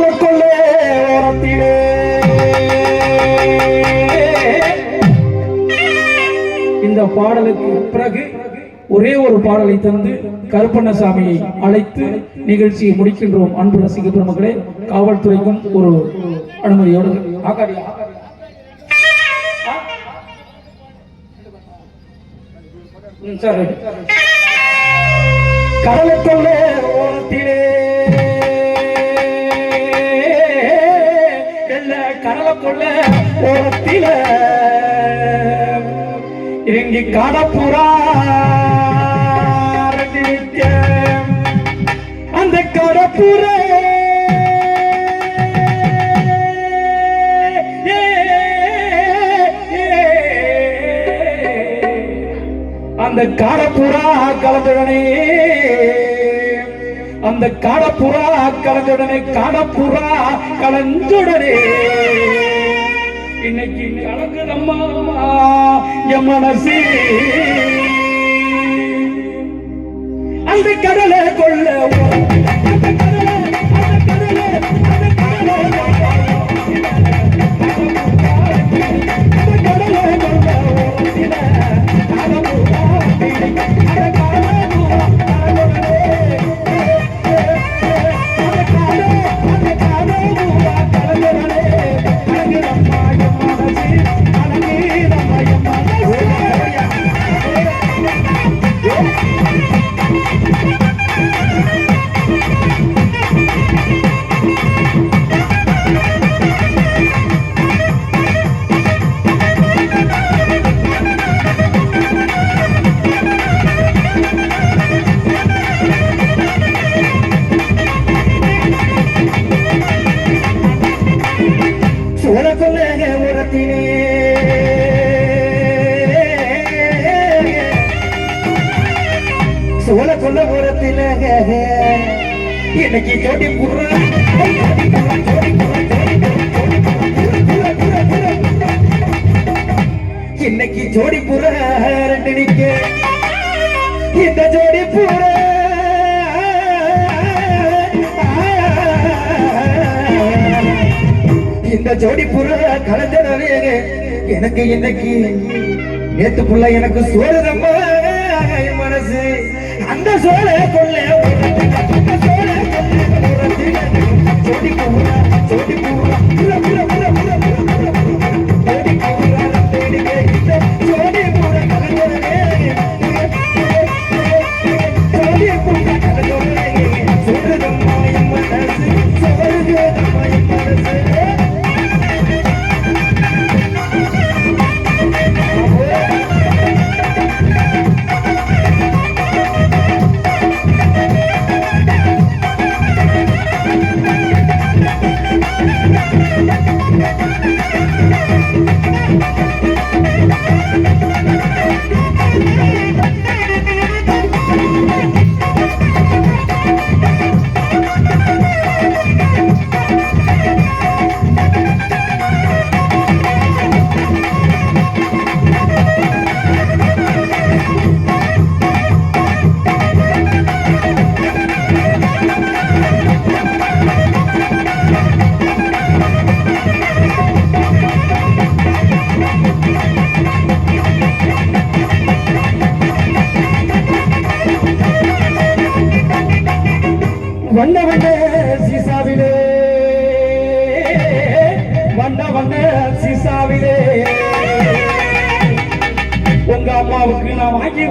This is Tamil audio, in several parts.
கடலுக்குள்ளே ஓரத்திலே. இந்த பாடலுக்கு பிறகு ஒரே ஒரு பாடலை தந்து கருப்பண்ணசாமியை அழைத்து நிகழ்ச்சியை முடிக்கின்றோம். அன்பு ரசிக பெருமக்களே காவல்துறைக்கும் ஒரு அனுமதியோடு. ஆகாடியா கடலுக்குள்ளே ஓரத்திலே. கொள்ள ஓரத்தில. இறங்கி காடப்புறா. அந்த கடப்புற. அந்த காடப்புறா கலந்துடனே அந்த காடப்புறா கலந்துடனே காடப்புறா கலந்துடனே மனசு. அந்த கடலை கொள்ள சோழக்குள்ள உரத்தில இன்னைக்கு ஜோடி புடுற இன்னைக்கு ஜோடி புற ரெண்டு நிக்க. இந்த ஜோடி புற. இந்த ஜோடி புற கலந்தனவே எனக்கு இன்னைக்கு நேத்து புள்ள எனக்கு சோழதம்மா அந்த சோழ கொள்ள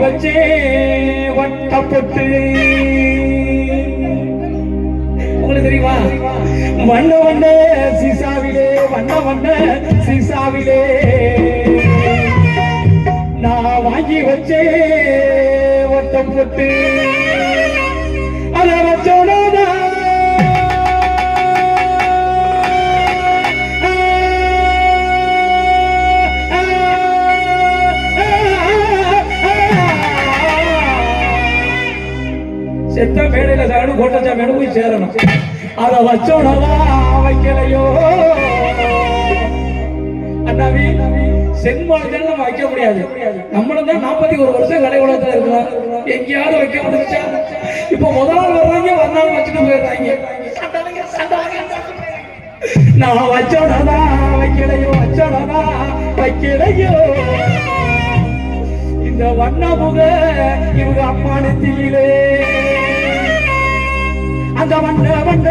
வச்சே வட்டப்பட்டு. உங்களுக்கு தெரியுமா? வண்ண வண்ண சீசாவிலே வண்ண வண்ண சீசாவிலே. நான் வாங்கி வச்சே வட்டம் போட்டு அதை வச்சோடா செத்த மேடையில சாடு கோட்டச்சா மேடை போய் சேரணும். அதை வச்சோடவா வைக்கலையோ? அண்ணாவி சென்மானத்தில் நம்ம வைக்க முடியாது. நம்மளும் தான் நாற்பத்தி ஒரு வருஷம் கடை உலகத்துல இருக்கிறோம். எங்கேயாவது வைக்க முடிஞ்சா? இப்போ முதல் நாள் வர்றாங்க வந்தாலும் வச்சுட்டு போயிடுறாங்க. நான் வச்சோடனா வைக்கலையோ? வச்சோடனா வைக்கலையோ? இந்த வண்ண முக இவங்க அம்மானு தீயிலே. அந்த வண்ண வண்ண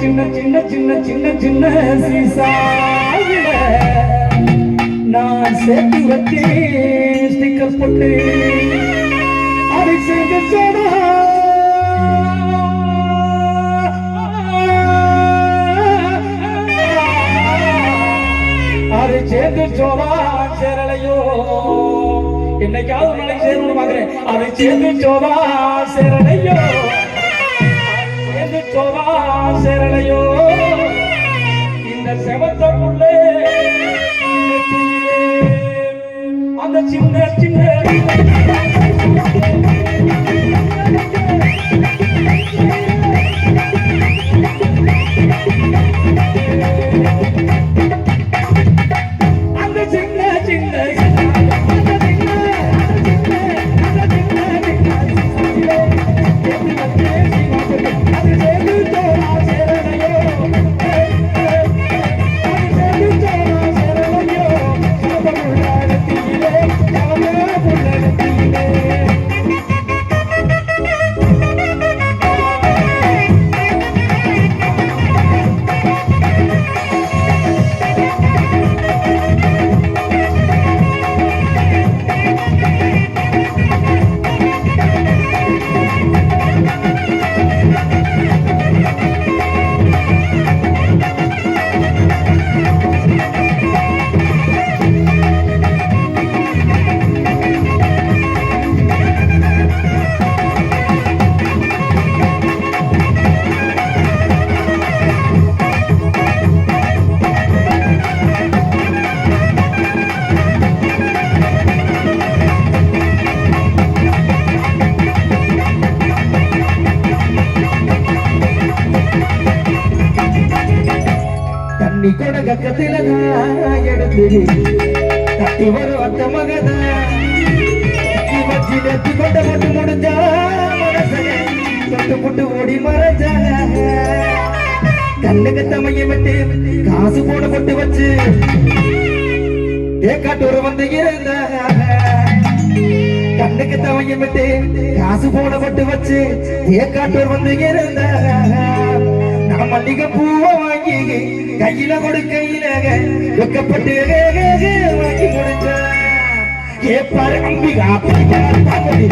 சின்ன சின்ன சின்ன சின்ன சின்ன சீசாயில நான் சேர்த்து வச்சே ஸ்டிக்கர் போட்டு. அதை சேர்ந்து அது சேர்ந்து சோழா சேரலையோ. என்னைக்காவது நாளைக்கு சேரணும்னு பாக்குறேன் அது சேர்ந்து சோழா சேரலையோ. சேரலையோ இந்த செவத்தமுள்ளே அந்த சின்ன சின்ன புட்டு ஓடி மறைஞ்சா கண்ணுக்கு தமையை விட்டு காசு போட போட்டு வச்சு ஏக்காட்டூர் வந்து இருந்தாங்க கண்ணுக்கு தமையை விட்டு காசு போட போட்டு வச்சு ஏக்காட்டூர் வந்து இருந்தாங்க நான் மல்லிகை பூவை வாங்கி கையில கொடுக்கையில வெக்கப்பட்டு வாங்கி முடிச்சேன் ஏப்பாரு அம்பிகா பிடிக்கார் பார்வதி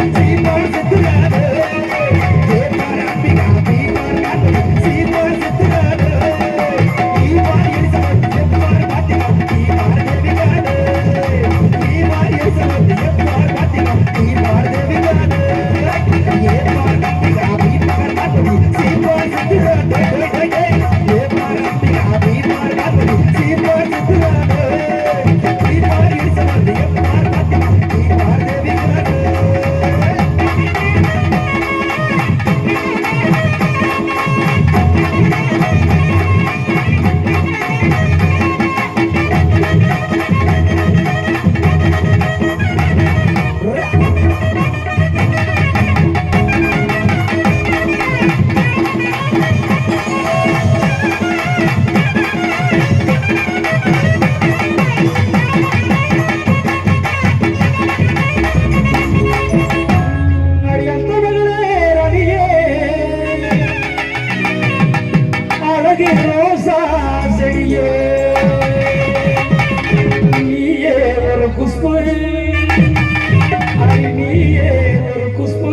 அடி நீயே ஒரு குஷ்பு.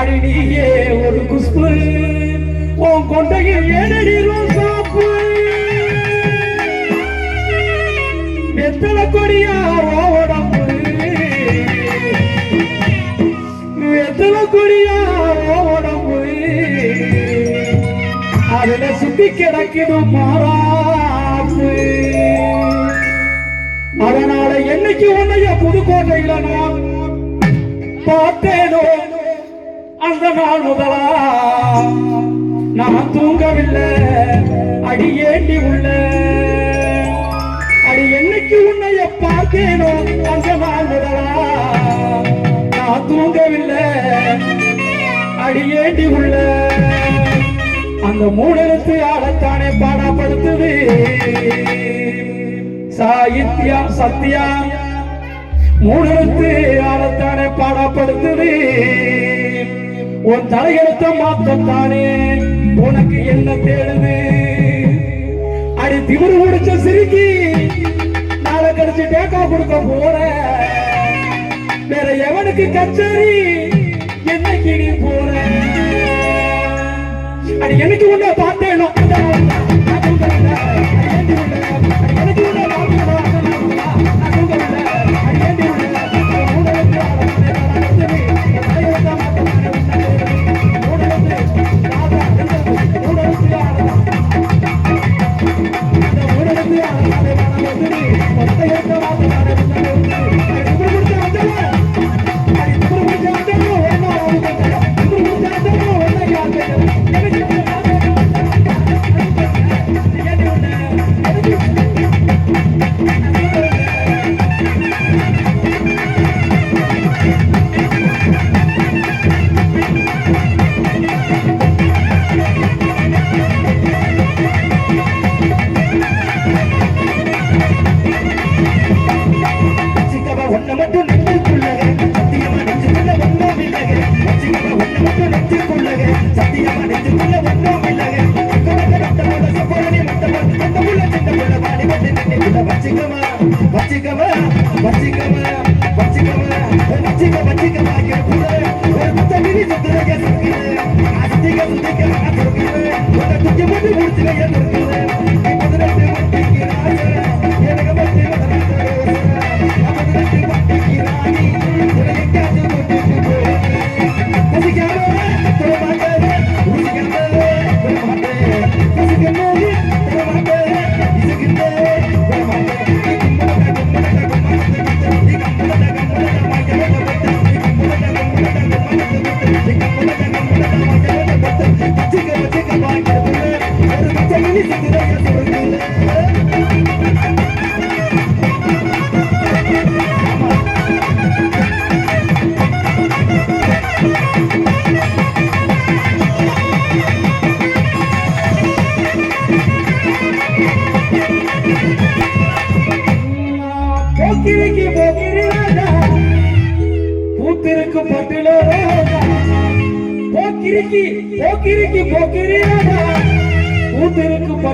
அடி நீயே உன் கொண்டையில் ஏனடி ரோசாப்பு. வெத்தலை கொடியா உடம்பு வெத்தல கொடியா உடம்பு அதுல சுத்தி கிடக்குது மாறா. அதனால என்னைக்கு உன்னைய புதுக்கோட்டையில நான் பார்த்தேனோ அந்த நாள் முதலா நான் தூங்கவில்லை. அடியேண்டி உள்ள? அடி என்னைக்கு உன்னைய பார்த்தேனோ அந்த நாள் முதலா நான் தூங்கவில்லை. அடியேண்டி உள்ள? அந்த மூணு ஆளத்தானே பாடப்படுத்துது. சாகித்யம் சத்தியம் மூணெழுத்து அறத்தானே பாடப்படுத்துது. உன் தலையெழுத்த மாத்தத்தானே உனக்கு என்ன தேடுது? அடி திமிரு முடிச்ச சிரிக்கி நாளை கடிச்சு டேக்கா கொடுக்க போற. வேற எவனுக்கு கச்சேரி? என்னைக்கு நீ போற? அடி எனக்கு உன்னை பார்த்தேனோ?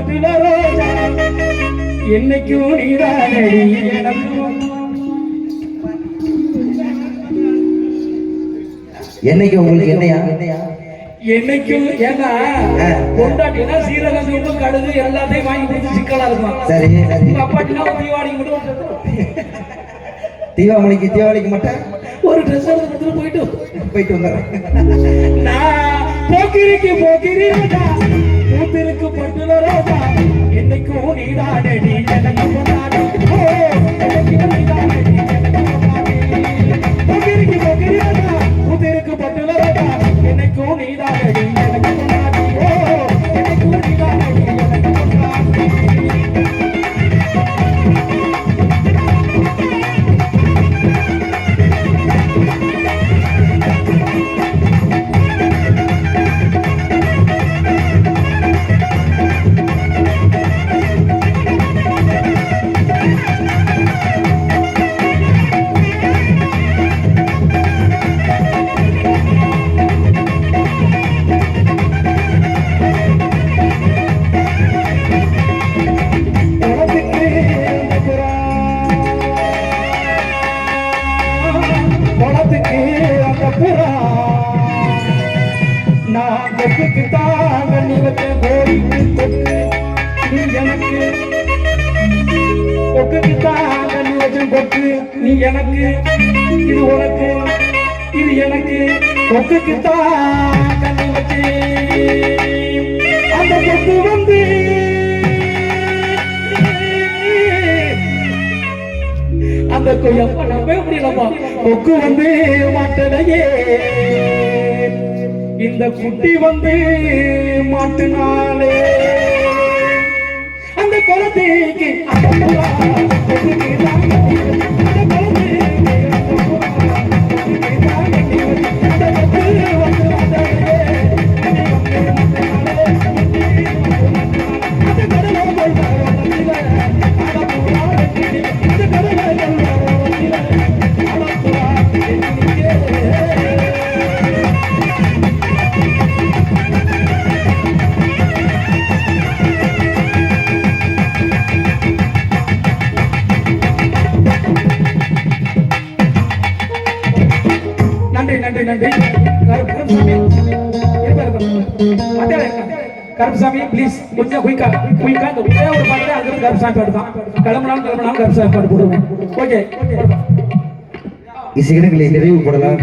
ரோஜா என்னைக்கும் நீதானடி. எனக்கும் என்னைக்கு உங்களுக்கு என்னையா? என்னைக்கும் ஏன்னா. பொண்டாட்டினா சீரகம் சூப்பு கடுகு எல்லாத்தையும் வாங்கி கொடுத்து சிக்கலா இருக்கும் சரி உங்க அப்பாட்டினா ஒரு தீவாளிக்கு மட்டும் தீபாவளிக்கு தீபாவளிக்கு மட்டும்? ஒரு ட்ரெஸ் போயிட்டு போயிட்டு வந்துடுறேன். நான் போக்கிரிக்கு போக்கிரி திருக்கு பட்டுல ரோஜா என்னைக்கும் நீதானடி எனக்கு பொன்னாடி ஓ என்னைக்கும் எனக்கு ராஜா பட்டுல ரோஜா என்னைக்கும் நீதானடி எனக்கு கொக்கு நீ எனக்கு இது உனக்கு இது எனக்கு கொக்குக்கு தான் வச்சு. அந்த கொக்கு வந்து அந்த கொய்யப்பா நம்பவே முடியலப்பா. கொக்கு வந்து மாட்டலையே. இந்த குட்டி வந்து மாட்டுனாலே. அந்த குழந்தைக்கு கருப்பசாமி ப்ளீஸ் கொஞ்சம் குயிக்கா குயிக்கா இந்த ஒரே ஒரு பாட்டு அதுக்கு கருப்பசாமி பாட்டு தான். கிளம்பினாலும் கிளம்பினாலும் கருப்பசாமி பாட்டு போடுவோம். ஓகே இசைகளை நிறைவு நிறைவுபடலாம்